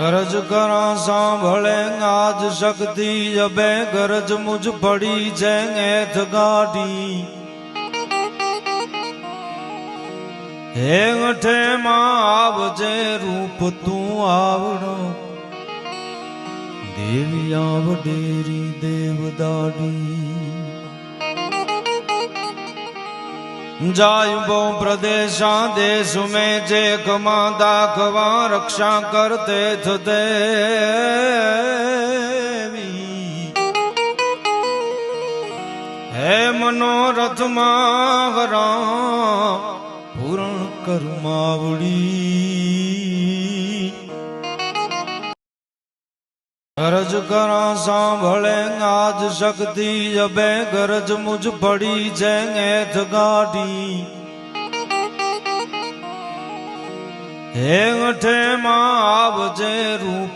ગરજ કરા, સાંભળે આજ શક્તિ, અબે ગરજ મુજ પડી છે એથ ગાડી હે ગઠે માં આવજે રૂપ તું આવડો. દેવી આવડેરી દેવદાડી जायु बो प्रदेशा देश में जे कमादा खवा रक्षा करते थ देवी હે મનોરથમાં વરા પૂરણ કર્માવડી ગરજ કરા સાંભળે આજ શક્તિ અબે ગરજ મુજ પડી છે એથ ગાડી હે ગઠે માં આવજે રૂપ